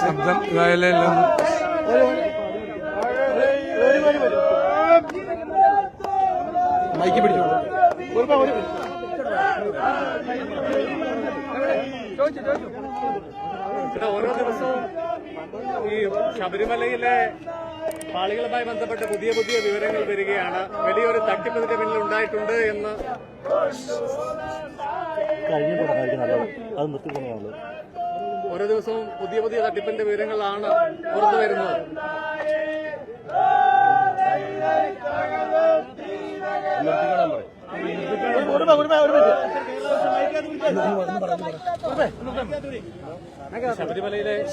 ശബ്ദം ഇതായാലും മൈക്ക് പിടിച്ചോളൂ ഓരോ ദിവസവും ഈ ശബരിമലയിലെ പാളികളുമായി ബന്ധപ്പെട്ട പുതിയ പുതിയ വിവരങ്ങൾ വരികയാണ്. വലിയൊരു തട്ടിപ്പ് ഇതിന്റെ പിന്നിൽ ഉണ്ടായിട്ടുണ്ട് എന്ന് കഴിഞ്ഞു നല്ലത് അത് നിർത്തിക്കണേ നല്ലത് ഓരോ ദിവസവും പുതിയ പുതിയ തട്ടിപ്പിന്റെ വിവരങ്ങളാണ് പുറത്തു വരുന്നത്.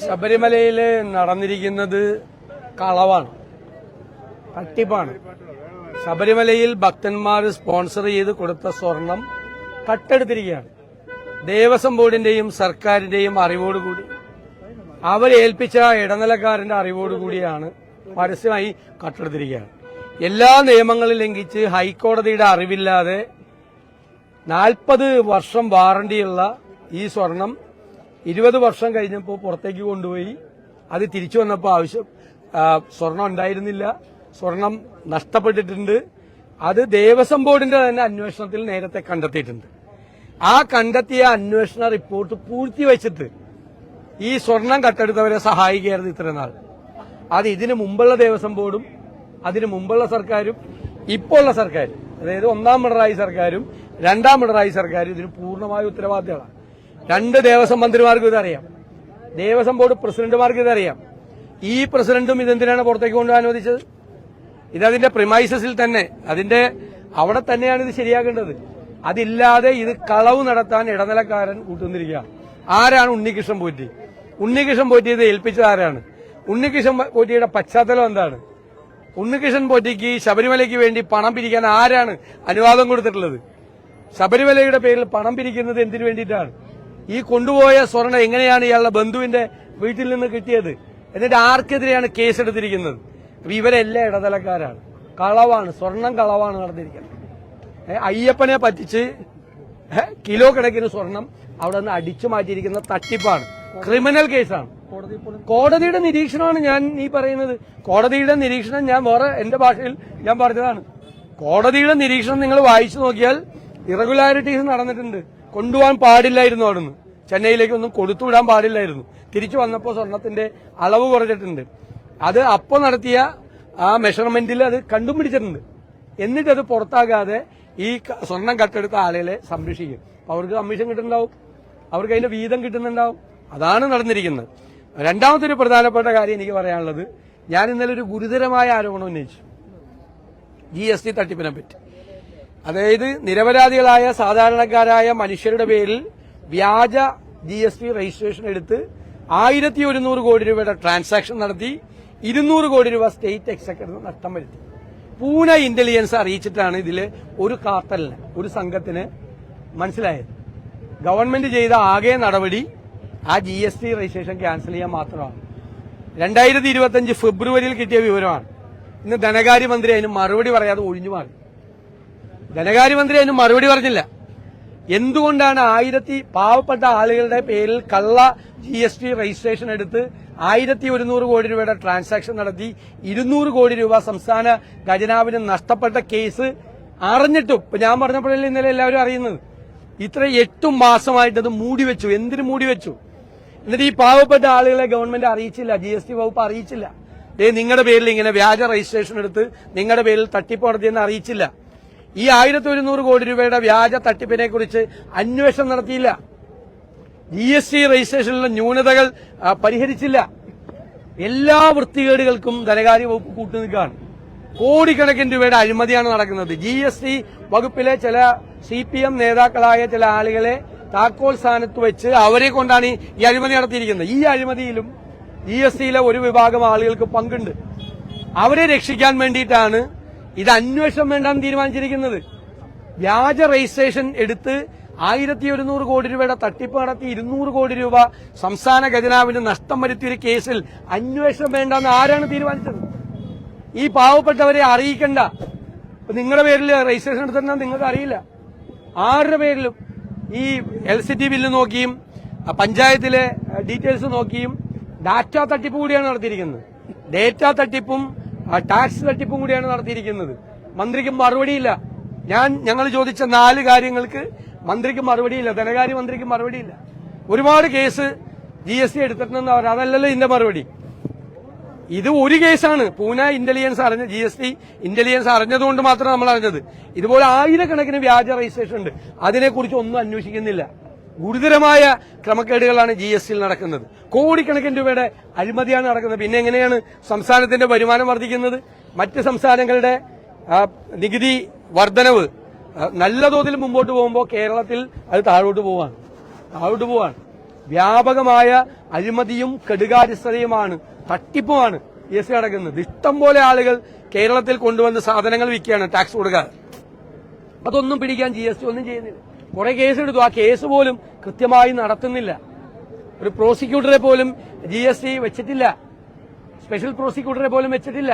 ശബരിമലയിലെ നടന്നിരിക്കുന്നത് കളവാണ്. തട്ടിപ്പാണ്. ശബരിമലയിൽ ഭക്തന്മാർ സ്പോൺസർ ചെയ്ത് കൊടുത്ത സ്വർണം കട്ടെടുത്തിരിക്കുകയാണ്. ദേവസ്വം ബോർഡിന്റെയും സർക്കാരിന്റെയും അറിവോടുകൂടി അവരേൽപ്പിച്ച ഇടനിലക്കാരന്റെ അറിവോടുകൂടിയാണ് പരസ്യമായി കട്ടെടുത്തിരിക്കുകയാണ് എല്ലാ നിയമങ്ങളും ലംഘിച്ച് ഹൈക്കോടതിയുടെ അറിവില്ലാതെ നാൽപ്പത് വർഷം വാറണ്ടിയുള്ള ഈ സ്വർണം ഇരുപത് വർഷം കഴിഞ്ഞപ്പോൾ പുറത്തേക്ക് കൊണ്ടുപോയി. അത് തിരിച്ചു വന്നപ്പോൾ ആവശ്യം സ്വർണം ഉണ്ടായിരുന്നില്ല. സ്വർണം നഷ്ടപ്പെട്ടിട്ടുണ്ട്. അത് ദേവസ്വം ബോർഡിന്റെ തന്നെ അന്വേഷണത്തിൽ നേരത്തെ കണ്ടെത്തിയിട്ടുണ്ട്. ആ കണ്ടെത്തിയ അന്വേഷണ റിപ്പോർട്ട് പൂഴ്ത്തിവെച്ചിട്ട് ഈ സ്വർണം കട്ടെടുത്തവരെ സഹായിക്കുകയായിരുന്നു ഇത്രയും നാൾ. അത് ഇതിനു മുമ്പുള്ള ദേവസ്വം ബോർഡും അതിനു മുമ്പുള്ള സർക്കാരും ഇപ്പോൾ ഉള്ള സർക്കാരും അതായത് ഒന്നാം പിണറായി സർക്കാരും രണ്ടാം പിണറായി സർക്കാരും ഇതിന് പൂർണമായ ഉത്തരവാദിത്തമാണ് രണ്ട് ദേവസ്വം മന്ത്രിമാർക്കും ഇതറിയാം. ദേവസ്വം ബോർഡ് പ്രസിഡന്റുമാർക്ക് ഇതറിയാം. ഈ പ്രസിഡന്റും ഇതെന്തിനാണ് പുറത്തേക്ക് കൊണ്ടുപോകാൻ അനുവദിച്ചത്? ഇതതിന്റെ പ്രിമൈസസിൽ തന്നെ അതിന്റെ അവിടെ തന്നെയാണ് ഇത് ശരിയാക്കേണ്ടത് അതില്ലാതെ ഇത് കളവ് നടത്താൻ ഇടനിലക്കാരൻ കൂട്ടുന്നിരിക്കുക ആരാണ് ഉണ്ണികൃഷ്ണൻ പോറ്റി? ഉണ്ണികൃഷ്ണൻ പോറ്റി ഇത് ഏൽപ്പിച്ചത് ആരാണ്? ഉണ്ണികൃഷ്ണൻ പോറ്റിയുടെ പശ്ചാത്തലം എന്താണ്? ഉണ്ണികൃഷ്ണൻ പോറ്റിക്ക് ശബരിമലയ്ക്ക് വേണ്ടി പണം പിരിക്കാൻ ആരാണ് അനുവാദം കൊടുത്തിട്ടുള്ളത്? ശബരിമലയുടെ പേരിൽ പണം പിരിക്കുന്നത് എന്തിനു വേണ്ടിയിട്ടാണ്? ഈ കൊണ്ടുപോയ സ്വർണം എങ്ങനെയാണ് ഇയാളുടെ ബന്ധുവിന്റെ വീട്ടിൽ നിന്ന് കിട്ടിയത്? എന്നിട്ട് ആർക്കെതിരെയാണ് കേസെടുത്തിരിക്കുന്നത്? ഇവരെല്ലാം ഇടനിലക്കാരാണ്. കളവാണ് സ്വർണം കളവാണ് നടന്നിരിക്കുന്നത്. അയ്യപ്പനെ പറ്റിച്ച് കിലോ കണക്കിന് സ്വർണം അവിടെ നിന്ന് അടിച്ചു മാറ്റിയിരിക്കുന്ന തട്ടിപ്പാണ്. ക്രിമിനൽ കേസാണ്. കോടതിയുടെ നിരീക്ഷണമാണ് ഞാൻ ഈ പറയുന്നത്. കോടതിയുടെ നിരീക്ഷണം ഞാൻ വേറെ എന്റെ ഭാഷയിൽ ഞാൻ പറഞ്ഞതാണ്. കോടതിയുടെ നിരീക്ഷണം നിങ്ങൾ വായിച്ചു നോക്കിയാൽ ഇറഗുലാരിറ്റീസ് നടന്നിട്ടുണ്ട്. കൊണ്ടുപോകാൻ പാടില്ലായിരുന്നു അവിടുന്ന്. ചെന്നൈയിലേക്കൊന്നും കൊടുത്തുവിടാൻ പാടില്ലായിരുന്നു. തിരിച്ചു വന്നപ്പോൾ സ്വർണത്തിന്റെ അളവ് കുറച്ചിട്ടുണ്ട് അത് അപ്പോൾ നടത്തിയ ആ മെഷർമെന്റിൽ അത് കണ്ടുപിടിച്ചിട്ടുണ്ട്. എന്നിട്ടത് പുറത്താകാതെ ഈ സ്വർണം കട്ടെടുത്ത ആളുകളെ സംരക്ഷിക്കും. അവർക്ക് കമ്മീഷൻ കിട്ടുന്നുണ്ടാവും. അവർക്ക് അതിന്റെ വീതം കിട്ടുന്നുണ്ടാവും. അതാണ് നടന്നിരിക്കുന്നത്. രണ്ടാമത്തെ ഒരു പ്രധാനപ്പെട്ട കാര്യം എനിക്ക് പറയാനുള്ളത് ഞാൻ ഇന്നലെ ഒരു ഗുരുതരമായ ആരോപണം ഉന്നയിച്ചു. ജി എസ് ടി തട്ടിപ്പിനെ പറ്റി. അതായത് നിരപരാധികളായ സാധാരണക്കാരായ മനുഷ്യരുടെ പേരിൽ വ്യാജ ജി എസ് ടി രജിസ്ട്രേഷൻ എടുത്ത് ആയിരത്തി ഒരുന്നൂറ് കോടി രൂപയുടെ ട്രാൻസാക്ഷൻ നടത്തി ഇരുന്നൂറ് കോടി രൂപ സ്റ്റേറ്റ് എക്സക്കറിന് നഷ്ടം വരുത്തി. പൂന ഇന്റലിജൻസ് അറിയിച്ചിട്ടാണ് ഇതിൽ ഒരു കാർട്ടലിന് ഒരു സംഘത്തിന് മനസ്സിലായത്. ഗവൺമെന്റ് ചെയ്ത ആകെ നടപടി ആ G S T registration cancel ചെയ്യാൻ മാത്രമാണ്. രണ്ടായിരത്തി ഇരുപത്തിയഞ്ച് ഫെബ്രുവരിയിൽ കിട്ടിയ വിവരമാണ്. ഇന്ന് ധനകാര്യമന്ത്രി അതിന് മറുപടി പറയാതെ ഒഴിഞ്ഞു മാറി. ധനകാര്യമന്ത്രി അതിന് മറുപടി പറഞ്ഞില്ല. എന്തുകൊണ്ടാണ് ആയിരത്തി പാവപ്പെട്ട ആളുകളുടെ പേരിൽ കള്ള ജി എസ് ടി രജിസ്ട്രേഷൻ എടുത്ത് ആയിരത്തി ഒരുന്നൂറ് കോടി രൂപയുടെ ട്രാൻസാക്ഷൻ നടത്തി ഇരുന്നൂറ് കോടി രൂപ സംസ്ഥാന ഖജനാവിന് നഷ്ടപ്പെട്ട കേസ് അറിഞ്ഞിട്ടും ഇപ്പൊ ഞാൻ പറഞ്ഞപ്പോഴല്ലേ ഇന്നലെ എല്ലാവരും അറിയുന്നത്. ഇത്ര എട്ടു മാസമായിട്ട് അത് മൂടിവെച്ചു എന്തിനു മൂടി വെച്ചു? എന്നിട്ട് ഈ പാവപ്പെട്ട ആളുകളെ ഗവൺമെന്റ് അറിയിച്ചില്ല ജി എസ് ടി വകുപ്പ് അറിയിച്ചില്ല. ദേ നിങ്ങളുടെ പേരിൽ ഇങ്ങനെ വ്യാജ രജിസ്ട്രേഷൻ എടുത്ത് നിങ്ങളുടെ പേരിൽ തട്ടിപ്പ് നടത്തിയെന്ന് അറിയിച്ചില്ല. ഈ ആയിരത്തി ഒരുന്നൂറ് കോടി രൂപയുടെ വ്യാജ തട്ടിപ്പിനെ കുറിച്ച് അന്വേഷണം നടത്തിയില്ല. ജി എസ് ടി രജിസ്ട്രേഷനിലെ ന്യൂനതകൾ പരിഹരിച്ചില്ല. എല്ലാ വൃത്തികേടുകൾക്കും ധനകാര്യ വകുപ്പ് കൂട്ടുനിൽക്കുകയാണ്. കോടിക്കണക്കിന് രൂപയുടെ അഴിമതിയാണ് നടക്കുന്നത്. ജി എസ് ടി വകുപ്പിലെ ചില സി പി എം നേതാക്കളായ ചില ആളുകളെ താക്കോൽ സ്ഥാനത്ത് വെച്ച് അവരെ കൊണ്ടാണ് ഈ- അഴിമതി നടത്തിയിരിക്കുന്നത്. ഈ അഴിമതിയിലും ജി എസ് ടിയിലെ ഒരു വിഭാഗം ആളുകൾക്ക് പങ്കുണ്ട്. അവരെ രക്ഷിക്കാൻ വേണ്ടിയിട്ടാണ് ഇത് അന്വേഷണം വേണ്ടാന്ന് തീരുമാനിച്ചിരിക്കുന്നത്. വ്യാജ രജിസ്ട്രേഷൻ എടുത്ത് ആയിരത്തി ഒരുന്നൂറ് കോടി രൂപയുടെ തട്ടിപ്പ് നടത്തി ഇരുന്നൂറ് കോടി രൂപ സംസ്ഥാന ഖജനാവിന് നഷ്ടം വരുത്തിയൊരു കേസിൽ അന്വേഷണം വേണ്ടെന്ന് ആരാണ് തീരുമാനിച്ചത്? ഈ പാവപ്പെട്ടവരെ അറിയിക്കണ്ട. നിങ്ങളുടെ പേരിൽ രജിസ്ട്രേഷൻ എടുത്തിട്ടുണ്ടെന്ന് നിങ്ങൾക്ക് അറിയില്ല. ആരുടെ പേരിലും? ഈ എൽ സി ടി ബില്ല് നോക്കിയും പഞ്ചായത്തിലെ ഡീറ്റെയിൽസ് നോക്കിയും ഡാറ്റ തട്ടിപ്പ് കൂടിയാണ് നടത്തിയിരിക്കുന്നത്. ഡേറ്റ തട്ടിപ്പും ടാക്സ് തട്ടിപ്പും കൂടിയാണ് നടത്തിയിരിക്കുന്നത്. മന്ത്രിക്ക് മറുപടിയില്ല. ഞാൻ ഞങ്ങൾ ചോദിച്ച നാല് കാര്യങ്ങൾക്ക് മന്ത്രിക്ക് മറുപടിയില്ല ധനകാര്യ മന്ത്രിക്ക് മറുപടിയില്ല. ഒരുപാട് കേസ് ജി എസ് ടി എടുത്തിട്ടുണ്ടെന്ന് അവർ അതല്ലല്ലോ ഇതിന്റെ മറുപടി. ഇത് ഒരു കേസാണ്. പൂന ഇന്റലിജൻസ് അറിഞ്ഞ ജി എസ് ടി ഇന്റലിജൻസ് അറിഞ്ഞതുകൊണ്ട് മാത്രം നമ്മൾ അറിഞ്ഞത്. ഇതുപോലെ ആയിരക്കണക്കിന് വ്യാജ രജിസ്ട്രേഷൻ ഉണ്ട്. അതിനെക്കുറിച്ച് ഒന്നും അന്വേഷിക്കുന്നില്ല. ഗുരുതരമായ ക്രമക്കേടുകളാണ് ജി എസ് ടിയിൽ നടക്കുന്നത്. കോടിക്കണക്കിന് രൂപയുടെ അഴിമതിയാണ് നടക്കുന്നത്. പിന്നെ എങ്ങനെയാണ് സംസ്ഥാനത്തിന്റെ വരുമാനം വർദ്ധിക്കുന്നത്? മറ്റ് സംസ്ഥാനങ്ങളുടെ നികുതി വർധനവ് നല്ല തോതിൽ മുമ്പോട്ട് പോകുമ്പോൾ കേരളത്തിൽ അത് താഴോട്ട് പോവാണ്. താഴോട്ട് പോവാണ്. വ്യാപകമായ അഴിമതിയും കെടുകാര്യസ്ഥതയുമാണ് തട്ടിപ്പുമാണ് ജി എസ് ടി നടക്കുന്നത്. ഇഷ്ടം പോലെ ആളുകൾ കേരളത്തിൽ കൊണ്ടുവന്ന് സാധനങ്ങൾ വിൽക്കുകയാണ് ടാക്സ് കൊടുക്കാതെ അതൊന്നും പിടിക്കാൻ ജി എസ് ടി ഒന്നും ചെയ്യുന്നില്ല. കുറെ കേസ് എടുത്തു. ആ കേസ് പോലും കൃത്യമായി നടത്തുന്നില്ല. ഒരു പ്രോസിക്യൂട്ടറെ പോലും ജി എസ് ടി വെച്ചിട്ടില്ല. സ്പെഷ്യൽ പ്രോസിക്യൂട്ടറെ പോലും വെച്ചിട്ടില്ല.